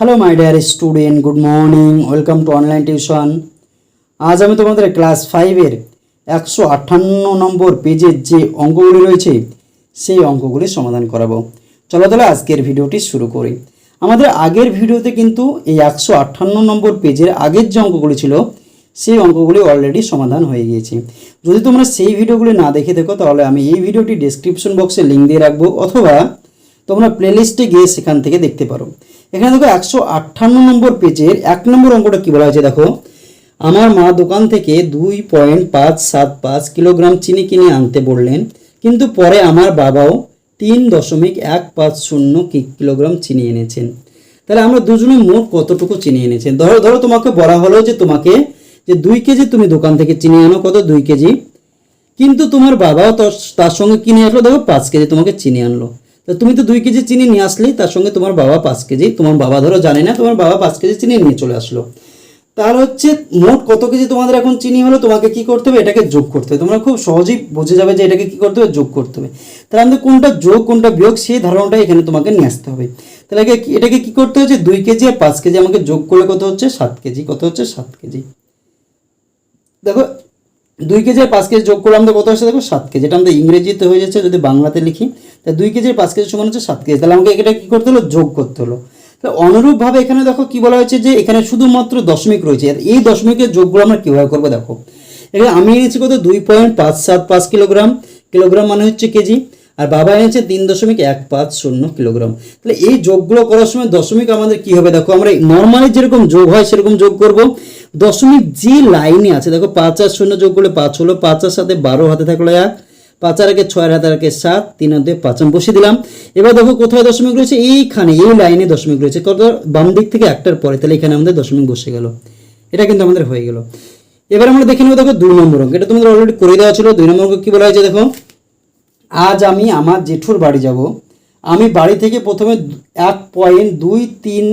Hello my dear student good morning welcome to online tuition আজ আমি তোমাদের class ফাইভের একশো আটান্ন নম্বর পেজের যে অঙ্কগুলি রয়েছে, সেই অঙ্কগুলি সমাধান করাবো। চলো তাহলে আজকের ভিডিওটি শুরু করি। আমাদের আগের ভিডিওতে কিন্তু এই একশো আটান্ন নম্বর পেজের আগের যে অঙ্কগুলি ছিল, সেই অঙ্কগুলি অলরেডি সমাধান হয়ে গিয়েছে। যদি তোমরা সেই ভিডিওগুলি না দেখে দেখো তাহলে আমি এই ভিডিওটি ডেসক্রিপশন বক্সে লিঙ্ক দিয়ে রাখব, অথবা তোমরা প্লেলিস্টে গিয়ে সেখান থেকে দেখতে পারো। এখানে দেখো একশো আটান্ন নম্বর পেজের এক নম্বর অঙ্কটা কী বলা হয়েছে? দেখো, আমার মা দোকান থেকে দুই পয়েন্ট পাঁচ সাত পাঁচ কিলোগ্রাম চিনি কিনে আনতে বললেন, কিন্তু পরে আমার বাবাও তিন দশমিক এক পাঁচ শূন্য কিলোগ্রাম চিনি এনেছেন। তাহলে আমরা দুজনে মোট কতটুকু চিনি এনেছেন? ধরো ধরো তোমাকে বলা হলো যে তোমাকে যে দুই কেজি তুমি দোকান থেকে চিনি আনো, কত? দুই কেজি। কিন্তু তোমার বাবাও তার সঙ্গে কিনে আসলো, দেখো পাঁচ কেজি তোমাকে চিনি আনলো। তো তুমি তো দুই কেজি চিনি নিয়ে আসলেই তার সঙ্গে তোমার বাবা পাঁচ কেজি। তোমার বাবা ধরো জানে না, তোমার বাবা পাঁচ কেজি চিনি নিয়ে চলে আসলো। তাহলে হচ্ছে মোট কত কেজি তোমাদের এখন চিনি হলো, তোমাকে কি করতে হবে, এটাকে যোগ করতে হবে। তোমরা খুব সহজেই বুঝে যাবে যে এটাকে কি করতে হবে, যোগ করতে হবে। তাহলে আমাদের কোনটা যোগ, কোনটা বিয়োগ, সেই ধারণাটা এখানে তোমাকে নিয়ে আসতে হবে। তাহলে এটাকে কি করতে হচ্ছে, দুই কেজি আর পাঁচ কেজি আমাকে যোগ করলে কত হচ্ছে, সাত কেজি। কত হচ্ছে, সাত কেজি। দেখো দুই কেজি পাঁচ কেজি যোগ করলে আমাদের কত আসছে দেখো? সাত কেজি। এটা আমাদের ইংরেজিতে হয়ে যাচ্ছে, যদি বাংলাতে লিখি, তা দুই কেজির পাঁচ কেজি সমান হচ্ছে সাত কেজি। তাহলে আমাকে এটা কী করতে হলো? যোগ করতে হলো। তাহলে অনুরূপভাবে এখানে দেখো কি বলা হয়েছে যে, এখানে শুধুমাত্র দশমিক রয়েছে। এই দশমিকের যোগগুলো আমরা কীভাবে করব দেখো? এখানে আমি এনেছি কত? দুই পয়েন্ট পাঁচ সাত পাঁচ কিলোগ্রাম। কিলোগ্রাম মানে হচ্ছে কেজি। আর বাবা এনেছে তিন দশমিক এক পাঁচ শূন্য কিলোগ্রাম। তাহলে এই যোগগুলো করার সময় দশমিক আমাদের কি হবে? দেখো, আমরা নর্মালি যেরকম যোগ হয়, সেরকম যোগ করব। দশমিক যে লাইনে আছে, দেখো, পাঁচ আর শূন্য যোগ করলে পাঁচ হলো, পাঁচ আর সাথে বারো হাতে থাকল এক, পাঁচ আর একে ছয় হাতে রাখে সাত, তিন হাতে পাঁচ আমি বসিয়ে দিলাম। এবার দেখো, কোথায় দশমিক রয়েছে? এইখানে, এই লাইনে দশমিক রয়েছে। কত? বাম দিক থেকে একটার পরে, তাহলে এখানে আমাদের দশমিক বসে গেল। এটা কিন্তু আমাদের হয়ে গেল। এবার আমরা দেখে নেব, দেখো, দুই নম্বর অঙ্ক। এটা তোমাদের অলরেডি করে দেওয়া ছিল। দুই নম্বর অঙ্ক কি বলা হয়েছে, দেখো? আজ আমি আমার জেঠুর বাড়ি যাব। আমি বাড়ি থেকে প্রথমে এক পয়েন্ট দুই তিন,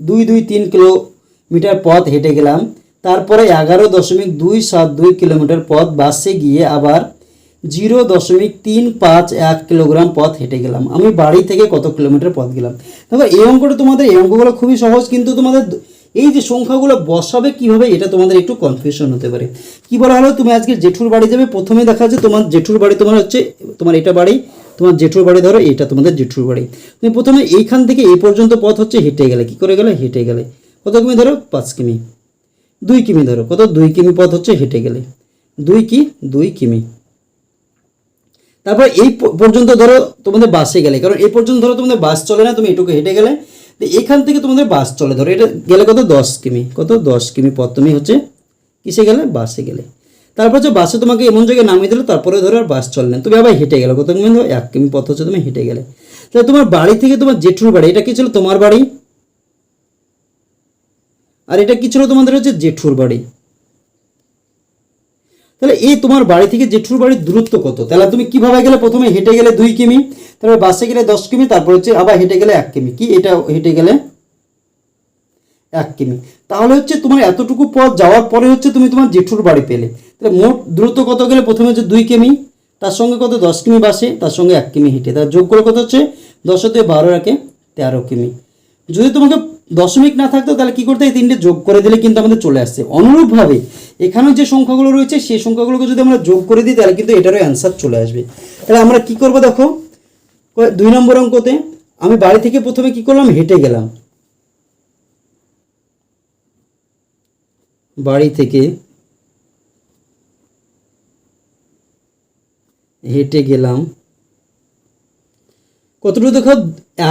দুই দুই তিন কিলোমিটার পথ হেঁটে গেলাম। তারপরে এগারো দশমিক দুই সাত দুই কিলোমিটার পথ বাসে গিয়ে আবার জিরো দশমিক তিন পাঁচ এক কিলোগ্রাম পথ হেঁটে গেলাম। আমি বাড়ি থেকে কত কিলোমিটার পথ গেলাম? দেখো, এই অঙ্কটা তোমাদের, এই অঙ্কগুলো খুবই সহজ, কিন্তু তোমাদের এই যে সংখ্যাগুলো বসাবে কীভাবে, এটা তোমাদের একটু কনফিউশন হতে পারে। কি বলা হলো? তুমি আজকে জেঠুর বাড়ি যাবে, প্রথমে দেখা যাচ্ছে তোমার জেঠুর বাড়ি তোমার হচ্ছে, তোমার এটা বাড়ি, তোমার জেঠুর বাড়ি ধরো, এটা তোমাদের জেঠুর বাড়ি। তুমি প্রথমে এইখান থেকে এই পর্যন্ত পথ হচ্ছে হেঁটে গেলে, কি করে গেলে? হেঁটে গেলে। কত কিমি ধরো? পাঁচ কিমি। দুই কিমি ধরো, কত? দুই কিমি পথ হচ্ছে হেঁটে গেলে। দুই কি? দুই কিমি। তারপর এই পর্যন্ত ধরো তোমাদের বাসে গেলে, কারণ এই পর্যন্ত ধরো তোমাদের বাস চলে না, তুমি এটুকু হেঁটে গেলে তো এখান থেকে তোমাদের বাস চলে। ধরো এটা গেলে কত? দশ কিমি। কত? দশ কিমি পথ। তুমি হচ্ছে কিসে গেলে? বাসে গেলে। তারপর হচ্ছে বাসে তোমাকে এমন জায়গায় নামিয়ে দিলো, তারপরে ধরো আর বাস চলে না। তুমি আবার হেঁটে গেলো। কত কিমি? ধরো এক কিমি পথ হচ্ছে তুমি হেঁটে গেলে। তাহলে তোমার বাড়ি থেকে তোমার জেঠুর বাড়ি, এটা কি ছিল তোমার বাড়ি? আর এটা কি ছিল তোমাদের হচ্ছে জেঠুর বাড়ি? তাহলে এই তোমার বাড়ি থেকে জেঠুর বাড়ির দূরত্ব কত? তাহলে তুমি কীভাবে গেলে প্রথমে হেঁটে গেলে দুই কিমি, তারপর বাসে গেলে দশ কিমি, তারপর হচ্ছে আবার হেঁটে গেলে এক কিমি? কি এটা হেঁটে গেলে এক কিমি? তাহলে হচ্ছে তোমার এতটুকু পথ যাওয়ার পরে হচ্ছে তুমি তোমার জেঠুর বাড়ি পেলে। তাহলে মোট দূরত্ব কত গেলে? প্রথমে হচ্ছে দুই কিমি, তার সঙ্গে কত? দশ কিমি বাসে তার সঙ্গে এক কিমি হেঁটে। তার যোগ করে কত হচ্ছে? দশ হতে বারো রাখে তেরো কিমি। যদি তোমাকে দশমিক না থাকতো, তাহলে কি করতে এই তিনটে যোগ করে দিলে কিন্তু আমাদের চলে আসছে। অনুরূপভাবে এখানে যে সংখ্যাগুলো রয়েছে, সেই সংখ্যাগুলোকে যদি আমরা যোগ করে দিই, তাহলে কিন্তু এটারও অ্যান্সার চলে আসবে। তাহলে আমরা কি করব দেখো? দুই নম্বর অঙ্কতে আমি বাড়ি থেকে প্রথমে কি করলাম? হেঁটে গেলাম। বাড়ি থেকে হেঁটে গেলাম। কতটুকু দেখো?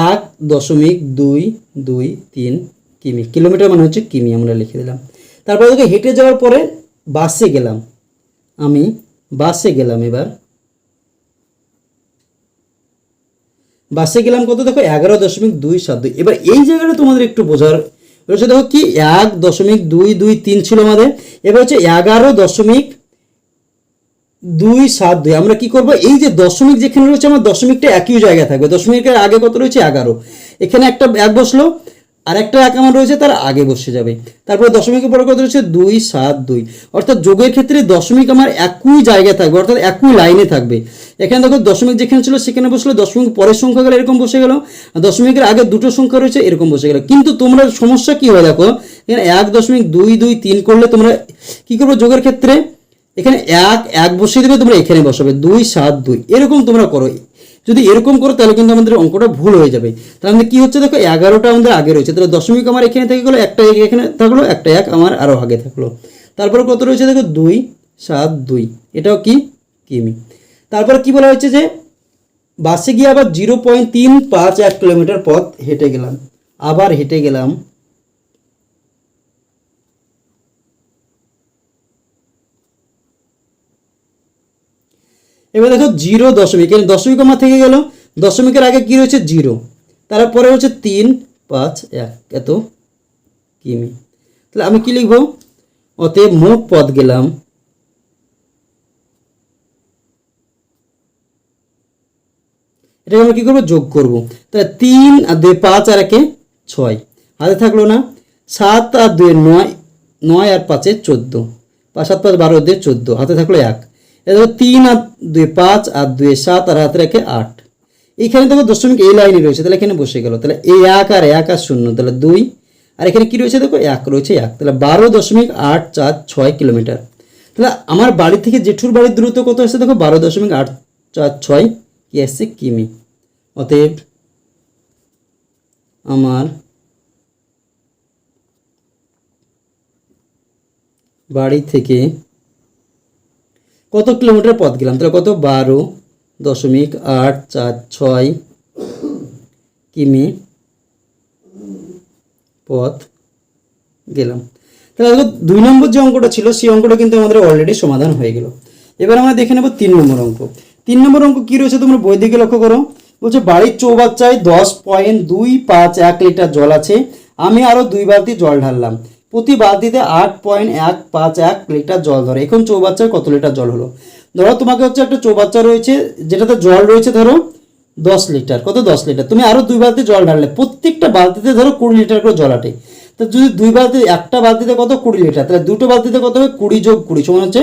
এক দশমিক দুই দুই, তিন কিমি। কিলোমিটার মানে হচ্ছে কিমি আমরা লিখে দিলাম। তারপরে দেখো, হেঁটে যাওয়ার পরে বাসে গেলাম। আমি বাসে গেলাম এবার। বাসে গেলাম কত? দেখো, এগারো দশমিক দুই সাত দুই। এবার এই জায়গাটা তোমাদের একটু বোঝার রয়েছে। দেখো কি, এক দশমিক দুই দুই, তিন ছিল আমাদের। এবার হচ্ছে এগারো দশমিক দুই, সাত, দুই। আমরা কি করব? এই যে দশমিক যেখানে রয়েছে, আমার দশমিকটা একই জায়গায় থাকবে। দশমিকের আগে কত রয়েছে? এগারো। এখানে একটা এক বসল আর একটা এক আমার রয়েছে, তার আগে বসে যাবে। তারপরে দশমিকের পরে কত রয়েছে? দুই, সাত, দুই। অর্থাৎ যোগের ক্ষেত্রে দশমিক আমার একই জায়গায় থাকবে, অর্থাৎ একই লাইনে থাকবে। এখানে দেখো, দশমিক যেখানে ছিল, সেখানে বসল। দশমিক পরের সংখ্যা গেলে, এরকম বসে গেল। দশমিকের আগে দুটো সংখ্যা রয়েছে, এরকম বসে গেল। কিন্তু তোমরা সমস্যা কি হয় দেখো? এখানে এক দশমিক দুই দুই, তিন করলে তোমরা কি করবে? যোগের ক্ষেত্রে এখানে এক এক বসিয়ে দেবে, তোমরা এখানে বসাবে। দুই, সাত, দুই। এরকম তোমরা করো। যদি এরকম করো, তাহলে কিন্তু আমাদের অঙ্কটা ভুল হয়ে যাবে। তাহলে আমাদের কি হচ্ছে? দেখো, এগারোটা আমাদের আগে রয়েছে। তাহলে দশমিক আমার এখানে থেকে গেলো, একটা এক এখানে থাকল, একটা এক আমার আরও আগে থাকল। তারপরে কত রয়েছে? দেখো, দুই, সাত, দুই। এটাও কি? কিমি তারপরে কি বলা হয়েছে যে, বাসে গিয়ে আবার জিরো পয়েন্ট তিন পাঁচ এক কিলোমিটার পথ হেঁটে গেলাম। আবার হেঁটে গেলাম। এবার দেখো জিরো দশমিক, এখানে দশমিক আমার থেকে গেল। দশমিকের আগে কি রয়েছে? জিরো। তারপরে হচ্ছে তিন, পাঁচ, এক, এত কিমি। তাহলে আমি কি লিখব? অতএব মোট পথ গেলাম। এটাকে আমরা কী করব? যোগ করব। তাহলে তিন আর দুই, পাঁচ আর একে ছয়। হাতে থাকল না। সাত আর দুই, নয় নয় আর পাঁচে চোদ্দ। পাঁচ, সাত, পাঁচ, বারো দিয়ে চোদ্দ। হাতে থাকল এক। দেখো তিন আর দুই পাঁচ আর দুই সাত আর হাতে রেখে আট। এইখানে দেখো দশমিক এই লাইনে রয়েছে, তাহলে এখানে বসে গেল। তাহলে এই এক আর এক আর শূন্য, তাহলে দুই। আর এখানে কি রয়েছে দেখো? এক রয়েছে এক। তাহলে বারো দশমিক আট চার ছয় কিলোমিটার। তাহলে আমার বাড়ি থেকে জেঠুর বাড়ির দূরত্ব কত আসছে দেখো? বারো দশমিক আট চার ছয় কি আসছে কিমি। অতএব আমার বাড়ি থেকে কত কিলোমিটার পথ গেলাম? তাহলে কত? বারো দশমিক আট চার ছয় কিমি পথ গেলাম। তাহলে দুই নম্বর যে অঙ্কটা ছিল, সেই অঙ্কটা কিন্তু আমাদের অলরেডি সমাধান হয়ে গেল। এবার আমরা দেখে নেব তিন নম্বর অঙ্ক। তিন নম্বর অঙ্ক কী রয়েছে তোমরা বই দিকে লক্ষ্য করো। বলছে, বাড়ির চৌবাচ্চায় দশ পয়েন্ট দুই পাঁচ এক লিটার জল আছে। আমি আরও দুই বালতি জল ঢাললাম। প্রতি বালতিতে আট পয়েন্ট এক পাঁচ এক লিটার জল ধরে। এখন চৌবাচ্চায় কত লিটার জল হলো? ধরো, তোমাকে হচ্ছে একটা চৌবাচ্চা রয়েছে, যেটাতে জল রয়েছে ধরো দশ লিটার। কত? দশ লিটার। তুমি আরও দুই বালতি জল ঢাললে, প্রত্যেকটা বালতিতে ধরো কুড়ি লিটার করে জল আটে। তো যদি দুই বালতি, একটা বালতিতে কত? কুড়ি লিটার। তাহলে দুটো বালতিতে কত হবে? কুড়ি যোগ কুড়ি সমান হচ্ছে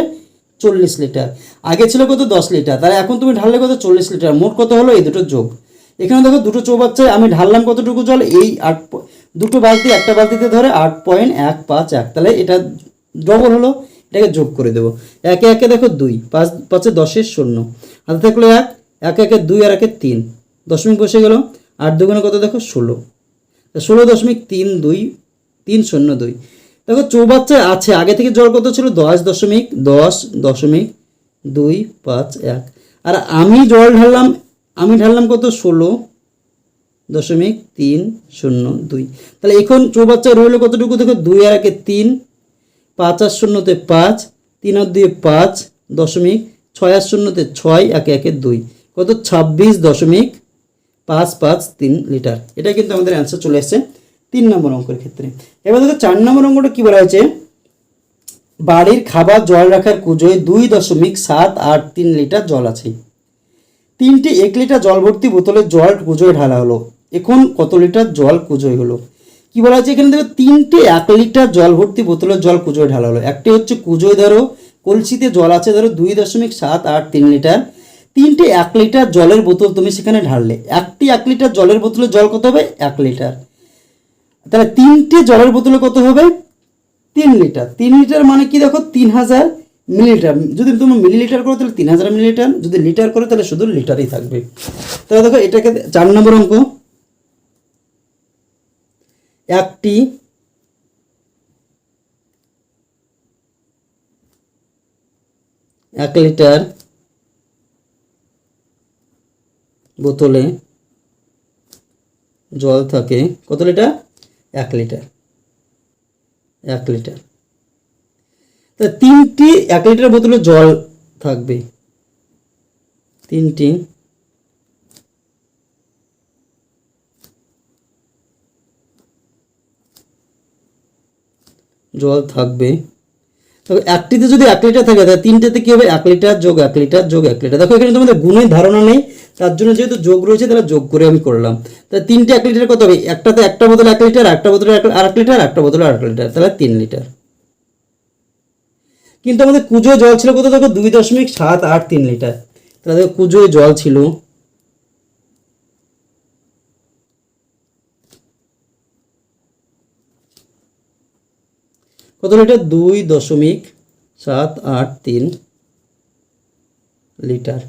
চল্লিশ লিটার। আগে ছিল কত? দশ লিটার। তাহলে এখন তুমি ঢাললে কত? চল্লিশ লিটার। মোট কত হলো? এই দুটো যোগ। এখানে দেখো, দুটো চৌবাচ্চায় আমি ঢাললাম কতটুকু জল? এই আট দুটো বালতি, একটা বালতিতে ধরে আট পয়েন্ট এক পাঁচ এক। তাহলে এটা ডবল হলো, এটাকে যোগ করে দেবো। একে একে দেখো দুই, পাঁচ, পাঁচে দশের শূন্য। হাতে থাকল এক এক একে দুই আর একে তিন। দশমিক বসে গেল, আট দুগুণে কত দেখো? ষোলো। ষোলো দশমিক তিন দুই, তিন শূন্য দুই। দেখো চৌবাচ্চায় আছে, আগে থেকে জল কত ছিল? দশ দশমিক দশ, দশমিক দুই, পাঁচ, এক। আর আমি জল ঢাললাম, আমি ঢাললাম কত? ষোলো। দশমিক তিন শূন্য দুই। তাহলে এখন চৌবাচ্চায় রইল কতটুকু? দেখো দুই আর একে তিন, পাঁচ আর শূন্যতে পাঁচ, তিন আর দুই পাঁচ, দশমিক ছয় আর শূন্যতে ছয়, একে একে দুই। কত? ছাব্বিশ দশমিক পাঁচ পাঁচ তিন লিটার। এটা কিন্তু আমাদের অ্যান্সার চলে এসেছে তিন নম্বর অঙ্কের ক্ষেত্রে। এবার দেখো চার নম্বর অঙ্কটা কী বলা হয়েছে? বাড়ির খাবার জল রাখার কুজোয় দুই দশমিক সাত আট তিন লিটার জল আছে। তিনটি এক লিটার জল ভর্তি বোতলে জল কুজোয় ঢালা হলো। এখন কত লিটার জল কুজোয় হলো। কি বলা হচ্ছে এখানে? দেখো তিনটে এক লিটার জল ভর্তি বোতলের জল কুজোয় ঢালা হলো। একটি হচ্ছে কুজোয় ধরো, কলসিতে জল আছে ধরো দুই দশমিক সাত আট তিন লিটার। তিনটে এক লিটার জলের বোতল তুমি সেখানে ঢাললে। একটি এক লিটার জলের বোতলে জল কত হবে? এক লিটার। তাহলে তিনটে জলের বোতলে কত হবে? তিন লিটার। তিন লিটার মানে কি দেখো? তিন হাজার মিলিলিটার। যদি তুমি মিলিলিটার করো, তাহলে তিন হাজার মিলিলিটার। যদি লিটার করো, তাহলে শুধু লিটারই থাকবে। তাহলে দেখো, এটাকে চার নম্বর অঙ্ক। একটি এক লিটার বোতলে জল থাকে। কত লিটার? এক লিটার। এক লিটার। তা তিনটি এক লিটার বোতলে জল থাকবে। তিনটি জল থাকবে। তবে একটিতে যদি এক লিটার থাকে, তাহলে তিনটেতে কী হবে? এক লিটার যোগ এক লিটার যোগ এক লিটার। দেখো, এখানে তোমাদের গুণের ধারণা নেই। তার জন্য যেহেতু যোগ রয়েছে, তাহলে যোগ করে আমি করলাম। তাহলে তিনটে এক লিটার কত হবে? একটাতে একটা বোতল এক লিটার একটা বোতলে আর এক লিটার একটা বোতলে আর এক লিটার। তাহলে তিন লিটার। কিন্তু আমাদের কুজোয় জল ছিল কত? দেখো, দুই দশমিক সাত আট তিন লিটার। তাহলে কুজোয় জল ছিল কত লিটার? দুই দশমিক সাত আট তিন লিটার।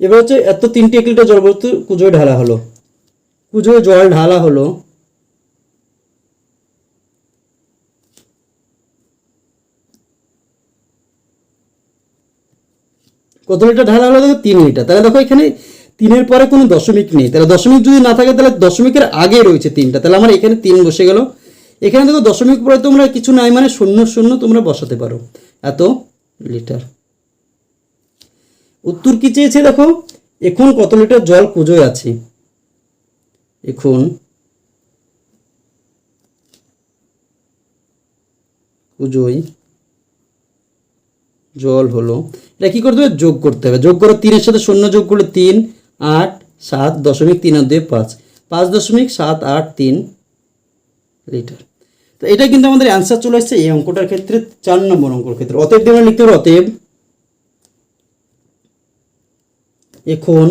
এবার হচ্ছে এত তিনটে এক লিটার জল বলতে কুজোয় ঢালা হলো। কুজোয় জল ঢালা হলো। কত লিটার ঢালা হলো? দেখো তিন লিটার। তাহলে দেখো এখানে তিনের পরে কোনো দশমিক নেই। তাহলে দশমিক যদি না থাকে, তাহলে দশমিকের আগে রয়েছে তিনটা। তাহলে আমার এখানে তিন বসে গেল। এখানে দেখো দশমিক পরে তোমরা কিছু নাই মানে শূন্য শূন্য তোমরা বসাতে পারো। এত লিটার। উত্তর কি চেয়েছে দেখো? এখন কত লিটার জল কুজোয় আছে? এখন কুজোয় জল হলো, এটা কী করতে হবে? যোগ করতে হবে। যোগ করো তিনের সাথে শূন্য যোগ করলে তিন, আট, সাত, দশমিক তিন আর দুই পাঁচ। পাঁচ দশমিক সাত, আট, তিন লিটার তো এটা কিন্তু আমাদের অ্যান্সার চলে আসছে এই অঙ্কটার ক্ষেত্রে চার নম্বর অঙ্কর ক্ষেত্রে। অতএব দিয়ে আমরা লিখতে পারো অতএব এখন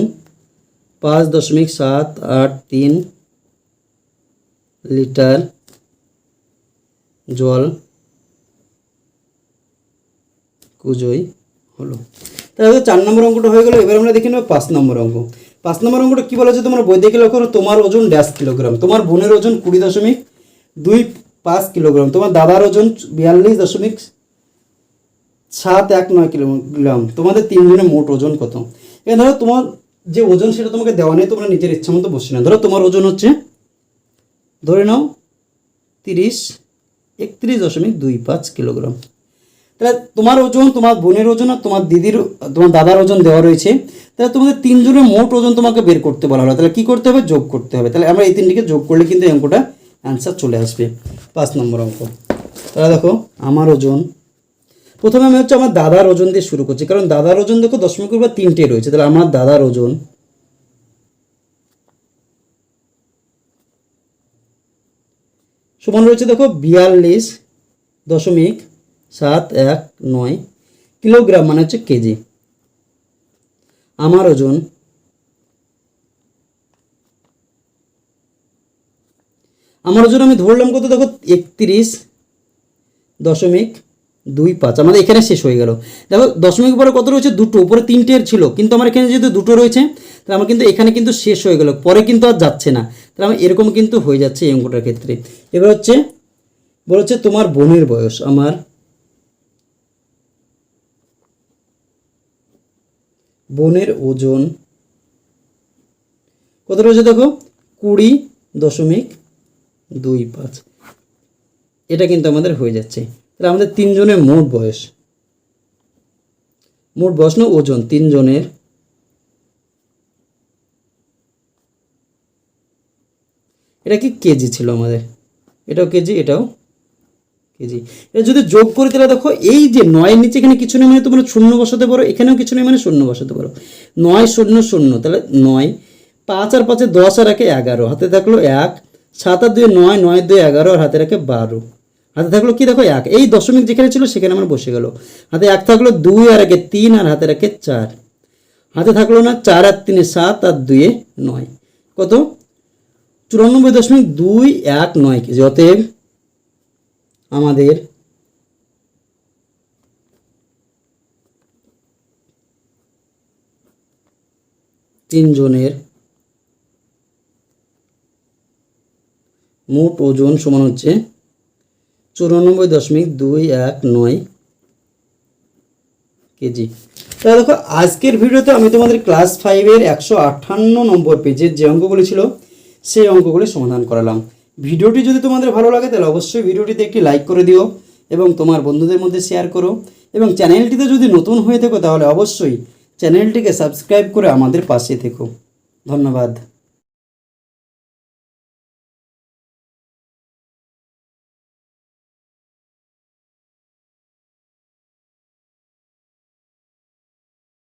পাঁচ দশমিক সাত আট তিন লিটার জল কুজোই হলো। তাহলে চার নম্বর অঙ্কটা হয়ে গেলো, এবার আমরা দেখে নেব পাঁচ নম্বর অঙ্ক। পাঁচ নম্বর অঙ্কটা কী বলা হচ্ছে তোমার বই দেখে লক্ষ্য তোমার ওজন ড্যাশ কিলোগ্রাম, তোমার বোনের ওজন কুড়ি দশমিক দুই পাঁচ কিলোগ্রাম। তোমার দাদার ওজন বিয়াল্লিশ দশমিক সাত এক নয় কিলোগ্রাম। তোমাদের তিনজনের মোট ওজন কত? এখানে ধরো তোমার যে ওজন সেটা তোমাকে দেওয়া নেই, তোমরা নিজের ইচ্ছা মতো বসে না ধরো তোমার ওজন হচ্ছে, ধরে নাও, তিরিশ, একত্রিশ দশমিক দুই পাঁচ কিলোগ্রাম। তাহলে তোমার ওজন, তোমার বোনের ওজন আর তোমার দিদির, তোমার দাদার ওজন দেওয়া রয়েছে। তাহলে তোমাদের তিনজনের মোট ওজন তোমাকে বের করতে বলা হলো। তাহলে কী করতে হবে? যোগ করতে হবে। তাহলে আমরা এই তিনটিকে যোগ করলে কিন্তু এই অঙ্কটা অ্যান্সার চলে আসবে পাঁচ নম্বর অঙ্ক। তাহলে দেখো, আমার ওজন, প্রথমে আমি হচ্ছে আমার দাদার ওজন দিয়ে শুরু করছি, কারণ দাদার ওজন দেখো দশমিকের উপর তিনটে রয়েছে, তাহলে আমার দাদার ওজন সমান রয়েছে দেখো বিয়াল্লিশ দশমিক সাত এক নয় কিলোগ্রাম মানে হচ্ছে কেজি। আমার ওজন আমার ওজন আমি ধরলাম কত? দেখো, একত্রিশ দশমিক দুই পাঁচ। আমাদের এখানে শেষ হয়ে গেল। দেখো, দশমিক পরে কত রয়েছে? দুটো। উপরে তিনটের ছিল। কিন্তু আমার এখানে যেহেতু দুটো রয়েছে, তাহলে আমার কিন্তু এখানে কিন্তু শেষ হয়ে গেল। পরে কিন্তু আর যাচ্ছে না। তাহলে আমার এরকম কিন্তু হয়ে যাচ্ছে এই অঙ্কটার ক্ষেত্রে। এবার হচ্ছে বলা হচ্ছে তোমার বোনের বয়স। আমার বোনের ওজন কত রয়েছে? দেখো, কুড়ি দশমিক দুই পাঁচ। এটা কিন্তু আমাদের হয়ে যাচ্ছে। তাহলে আমাদের তিনজনের মোট বয়স। মোট বয়স না ওজন, তিনজনের। এটা কি কেজি ছিল আমাদের? এটাও কেজি এটাও কেজি। এটা যদি যোগ করি তাহলে দেখো, এই যে নয়ের নিচে এখানে কিছু নেই মানে তোমরা শূন্য বসাতে পারো, এখানেও কিছু নেই মানে শূন্য বসাতে পারো। নয় শূন্য শূন্য, তাহলে নয়, পাঁচ আর পাঁচে দশ আর একে এগারো, হাতে থাকল এক সাত আর দুই নয় নয় দুই এগারো আর হাতে রাখে বারো। হাতে থাকল কি? দেখো এক। এই দশমিক যেখানে ছিল সেখানে আমার বসে গেল। হাতে এক থাকল দুই আর একে তিন আর হাতে রাখে চার। হাতে থাকল না চার আর তিনে সাত আর দুয়ে নয়। কত? চুরানব্বই দশমিক দুই এক নয় কেজি। অতএব আমাদের তিনজনের মোট ওজন সমান হচ্ছে চুরানব্বই দশমিক দুই এক নয় কেজি। তাহলে দেখো, আজকের ভিডিওতে আমি তোমাদের ক্লাস ফাইভের একশো আটান্ন নম্বর পেজের যে অঙ্কগুলি ছিল, সেই অঙ্কগুলি সমাধান করালাম। ভিডিওটি যদি তোমাদের ভালো লাগে, তাহলে অবশ্যই ভিডিওটিতে একটি লাইক করে দিও এবং তোমার বন্ধুদের মধ্যে শেয়ার করো। এবং চ্যানেলটিতে যদি নতুন হয়ে থেকো, তাহলে অবশ্যই চ্যানেলটিকে সাবস্ক্রাইব করে আমাদের পাশে থেকো। ধন্যবাদ।